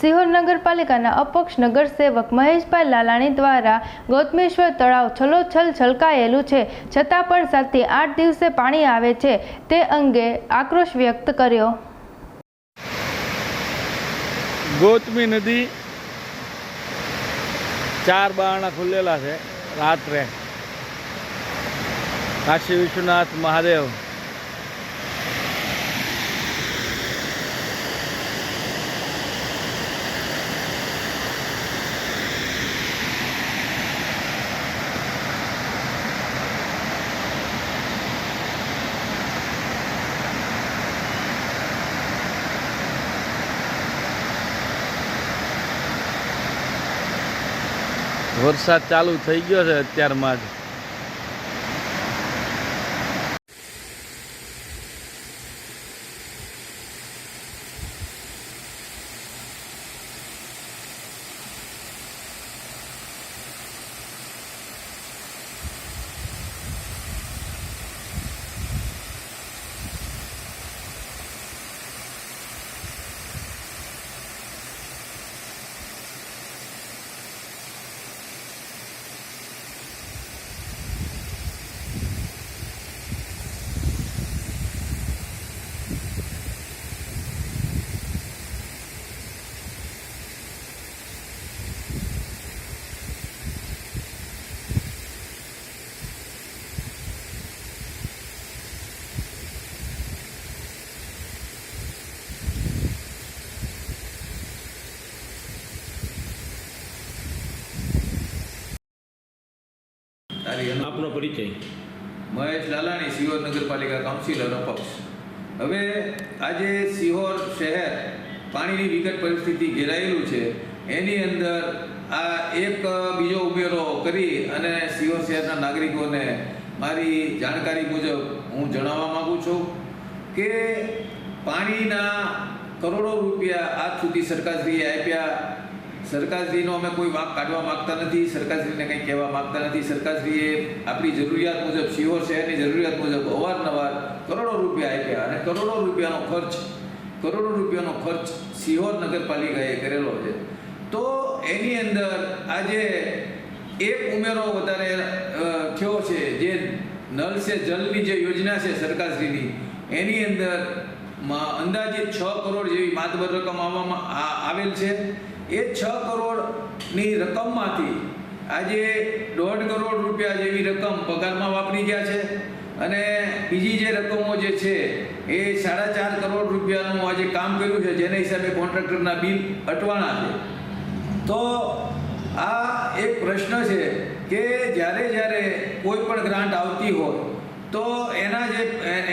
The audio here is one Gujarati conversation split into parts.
સિહોર નગરપાલિકાના અપક્ષ નગરસેવક મહેશભાઈ લાલાણી દ્વારા ગૌતમેશ્વર તળાવ છલોછલ છલકાયેલું છે. છતાં પણ સાતથી આઠ દિવસે પાણી આવે છે. તે અંગે આક્રોશ વ્યક્ત કર્યો. ગૌતમી નદી ચાર બારણા ખુલેલા છે રાત્રે. કાશી વિશ્વનાથ મહાદેવ. વરસાદ ચાલુ થઈ ગયો છે અત્યારમાં જ તારી અનુ આપનો પરિચય. મહેશ લાલાણી, સિહોર નગરપાલિકા કાઉન્સિલર અપક્ષ હવે આજે સિહોર શહેર પાણીની વિકટ પરિસ્થિતિ ઘેરાયેલું છે. એની અંદર આ એક બીજો ઉમેરો કરી અને સિહોર શહેરના નાગરિકોને મારી જાણકારી મુજબ હું જણાવવા માગું છું કે પાણીના કરોડો રૂપિયા આજ સુધી સરકારશ્રીએ આપ્યા. સરકારશ્રીનો અમે કોઈ વાંક કાઢવા માગતા નથી, સરકારશ્રીને કંઈ કહેવા માગતા નથી. સરકારશ્રીએ આપણી જરૂરિયાત મુજબ શિહોર શહેરની જરૂરિયાત મુજબ અવારનવાર કરોડો રૂપિયા આપ્યા અને કરોડો રૂપિયાનો ખર્ચ, કરોડો રૂપિયાનો ખર્ચ શિહોર નગરપાલિકાએ કરેલો છે. તો એની અંદર આજે એક ઉમેરો વધારે થયો છે જે નલ સે જલની જે યોજના છે સરકારશ્રીની, એની અંદર અંદાજિત છ કરોડ જેવી માતબર રકમ આવવામાં આવેલ છે. એ છ કરોડની રકમમાંથી આજે દોઢ કરોડ રૂપિયા જેવી રકમ પગારમાં વાપરી ગયા છે. અને બીજી જે રકમો જે છે, એ સાડા ચાર કરોડ રૂપિયાનું આજે કામ કર્યું છે, જેના હિસાબે કોન્ટ્રાક્ટરના બિલ અટવાણા છે. તો આ એક પ્રશ્ન છે કે જ્યારે જ્યારે કોઈ પણ ગ્રાન્ટ આવતી હોય, તો એના જે,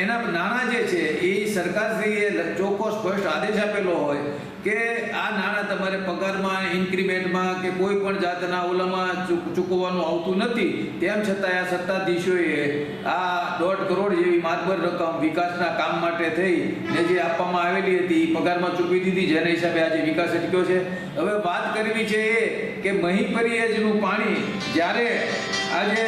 એના નાણાં જે છે, એ સરકારશ્રીએ ચોખ્ખો સ્પષ્ટ આદેશ આપેલો હોય કે આ નાણાં તમારે પગારમાં ઇન્ક્રીમેન્ટમાં કે કોઈ પણ જાતના ઓલામાં ચૂકવવાનું આવતું નથી. તેમ છતાં આ સત્તાધીશોએ આ દોઢ કરોડ જેવી માતબર રકમ વિકાસના કામ માટે થઈ ને જે આપવામાં આવેલી હતી એ પગારમાં ચૂકવી દીધી. જેના હિસાબે આજે વિકાસ અટક્યો છે. હવે વાત કરવી છે એ કે મહી પરિયેજનું પાણી જ્યારે આજે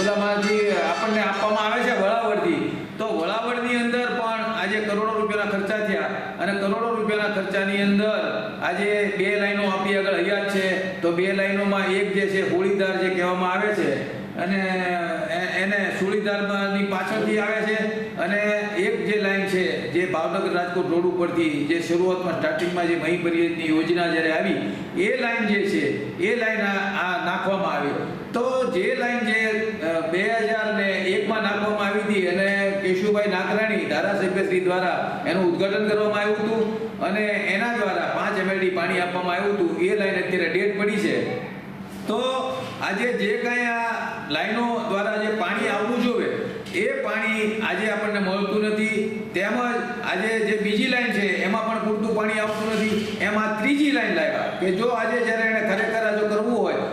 ઓલામાં આપણને આપવામાં આવે છે વળાવડથી તો વળાવડની અંદર પણ આજે કરોડો રૂપિયાના ખર્ચા થયા અને કરોડો રૂપિયાના ખર્ચાની અંદર આજે બે લાઈનો આપી આગળ હયાત છે. તો બે લાઈનોમાં એક જે છે હોળીદાર જે કહેવામાં આવે છે અને એને સુળીદારની પાછળથી આવે છે અને એક જે લાઈન છે જે ભાવનગર રાજકોટ રોડ ઉપરથી જે શરૂઆતમાં સ્ટાર્ટિંગમાં જે મહી પરિયજની યોજના જ્યારે આવી, એ લાઈન જે છે, એ લાઈન આ નાખવામાં આવી. તો જે લાઈન જે બે હજાર ને એકમાં નાખવામાં આવી હતી અને કેશુભાઈ નાગરાણી ધારાસભ્યશ્રી દ્વારા એનું ઉદ્ઘાટન કરવામાં આવ્યું હતું. અને એના દ્વારા પાંચ એમએલડી પાણી આપવામાં આવ્યું હતું, એ લાઈન અત્યારે ડેટ પડી છે. તો આજે જે કાંઈ આ લાઈનો દ્વારા જે પાણી આવવું જોઈએ, એ પાણી આજે આપણને મળતું નથી. તેમજ આજે જે બીજી લાઈન છે, એમાં પણ પૂરતું પાણી આવતું નથી. એમાં ત્રીજી લાઈન લાવ્યા કે જો આજે જ્યારે એને ખરેખર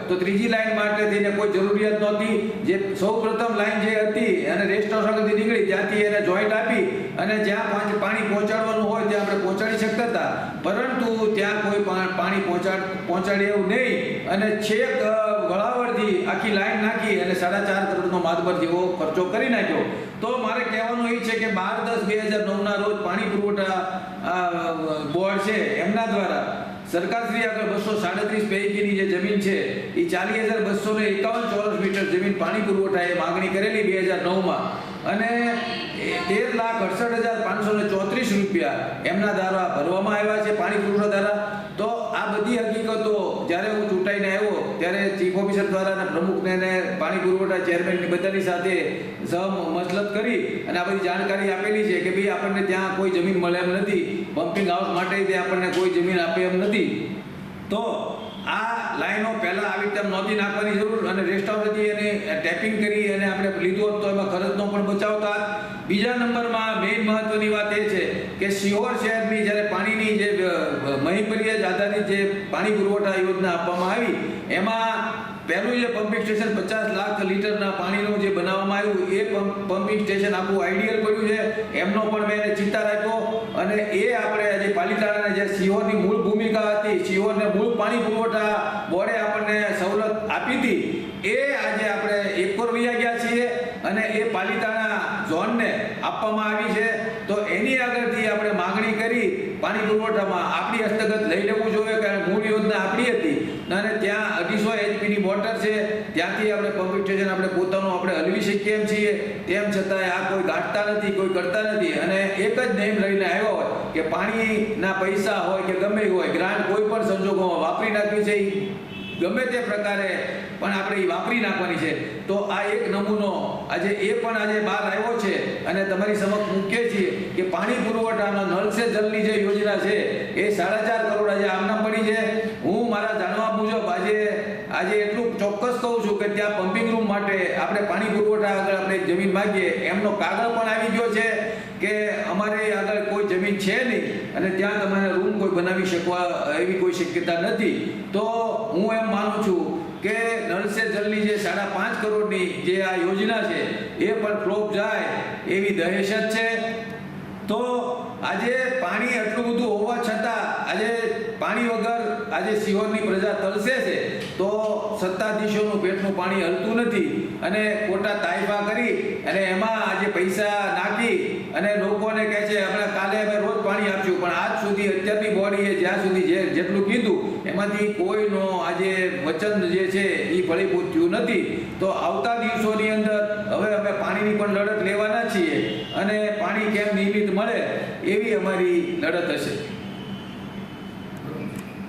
તો ત્રીજી લાઈન માટે થઈને કોઈ જરૂરિયાત નહોતી. જે સૌ પ્રથમ લાઈન જે હતી અને રેસ્ટોરન્ટથી નીકળી ત્યાંથી એને જોઈન્ટ આપી અને જ્યાં પાણી પહોંચાડવાનું હોય ત્યાં આપણે પહોંચાડી શકતા હતા. પરંતુ ત્યાં કોઈ પાણી પહોંચાડ પહોંચાડે એવું નહીં. અને છેક અ, આખી લાઈન નાખી અને સાડા ચાર કરોડનો માતબર જેવો ખર્ચો કરી નાખ્યો. તો મારે કહેવાનું એ છે કે બાર દસ બે હજાર નવના રોજ પાણી પુરવઠા બોર્ડ છે એમના દ્વારા સરકારશ્રી આગળ બસો સાડત્રીસ પૈકીની જે જમીન છે, એ ચાલીસ હજાર બસો ને એકાવન ચોરસ મીટર જમીન પાણી પુરવઠા એ માગણી કરેલી બે હજાર નવમાં. અને તેર લાખ અડસઠ હજાર પાંચસો ને ચોત્રીસ રૂપિયા એમના દ્વારા ભરવામાં આવ્યા છે પાણી પુરવઠા દ્વારા તો આ બધી હકીકતો જ્યારે ચૂંટાઈને આવ્યો, ત્યારે ચીફ ઓફિસર દ્વારા પ્રમુખને અને પાણી પુરવઠા ચેરમેનની બધાની સાથે સહ મસલત કરી અને આ બધી જાણકારી આપેલી છે કે ભાઈ આપણને ત્યાં કોઈ જમીન મળે એમ નથી પમ્પિંગ હાઉસ માટે તે આપણને કોઈ જમીન આપે એમ નથી. તો આ લાઈનો પહેલાં આવી રીતે નહોતી નાખવાની જરૂર અને રેસ્ટોરન્ટથી એને ટેપિંગ કરી અને આપણે લીધું હોત તો એમાં ખર્ચનો પણ બચાવ થાત બીજા નંબરમાં મેઇન મહત્વની વાત એ છે કે સિહોર શહેરની જ્યારે પાણીની જે મહીપરિયાજ આધારિત જે પાણી પુરવઠા યોજના આપવામાં આવી, એમાં પહેલું જે પમ્પિંગ સ્ટેશન પચાસ લાખ લીટરના પાણીનું જે બનાવવામાં આવ્યું, એ પમ્પિંગ સ્ટેશન આખું આઈડિયલ પડ્યું છે. એમનો પણ મેં ચિંતા રાખ્યો અને એ આપણે આજે પાલિતાણાના જે સિહોરની મૂળ ભૂમિકા હતી સિહોરને મૂળ પાણી પુરવઠા બોર્ડે આપણને સવલત આપી હતી, એ આજે આપણે એકકોર વૈયા ગયા છીએ અને એ પાલિતાણા ઝોનને આપવામાં આવી છે. તો એની આગળથી આપણે માંગણી કરી, પાણી પુરવઠામાં આપણી હસ્તગત લઈ લેવું જોઈએ, કારણ મૂળ યોજના આપણી હતી. અને ત્યાં અઢીસો એચપીની મોટર છે. ત્યાંથી આપણે પંપ સ્ટેશન આપણે પોતાનું આપણે હલવી શકીએ એમ છીએ. તેમ છતાંય આ કોઈ ગાંઠતા નથી, કોઈ કરતા નથી. અને એક જ નેમ લઈને આવ્યો હોય કે પાણીના પૈસા હોય કે ગમે હોય, ગ્રાન્ટ કોઈ પણ સંજોગોમાં વાપરી નાખવી છે ગમે તે પ્રકારે પણ આપણે એ વાપરી નાખવાની છે. તો આ એક નમૂનો આજે એ પણ આજે બહાર આવ્યો છે અને તમારી સમક્ષ મૂકીએ છીએ કે પાણી પુરવઠાનો નળ જલની જે યોજના છે, એ સાડા ચાર કરોડ આજે આમના પડી છે. હું મારા જાણવા મુજબ આજે આજે એટલું ચોક્કસ કહું છું કે ત્યાં પમ્પિંગ રૂમ માટે આપણે પાણી પુરવઠા આગળ આપણે જમીન માગીએ. એમનો કાગળ પણ આવી ગયો છે કે અમારે આગળ કોઈ જમીન છે નહીં અને ત્યાં તમારે રૂમ કોઈ બનાવી શકવા એવી કોઈ શક્યતા નથી. તો હું એમ માનું છું કે નળ જલની જે સાડા પાંચ કરોડની જે આ યોજના છે, એ પણ ફ્લોપ જાય એવી દહેશત છે. તો આજે પાણી એટલું બધું હોવા છતાં આજે પાણી વગર આજે સિહોરની પ્રજા તલસે છે, તો સત્તાધીશોનું પેટનું પાણી હલતું નથી અને ખોટા તાઇફા કરી અને એમાં આજે પૈસા નાખી અને લોકોને કહે છે, હમણાં કાલે અમે રોજ પાણી આપશું. પણ આજ સુધી અત્યારની બોડીએ જ્યાં સુધી જે જેટલું કીધું, એમાંથી કોઈનો આજે વચન જે છે એ ફળીભૂત થયું નથી. તો આવતા દિવસોની અંદર હવે અમે પાણીની પણ લડત લેવાના છીએ અને પાણી કેમ નિયમિત મળે એવી અમારી લડત હશે.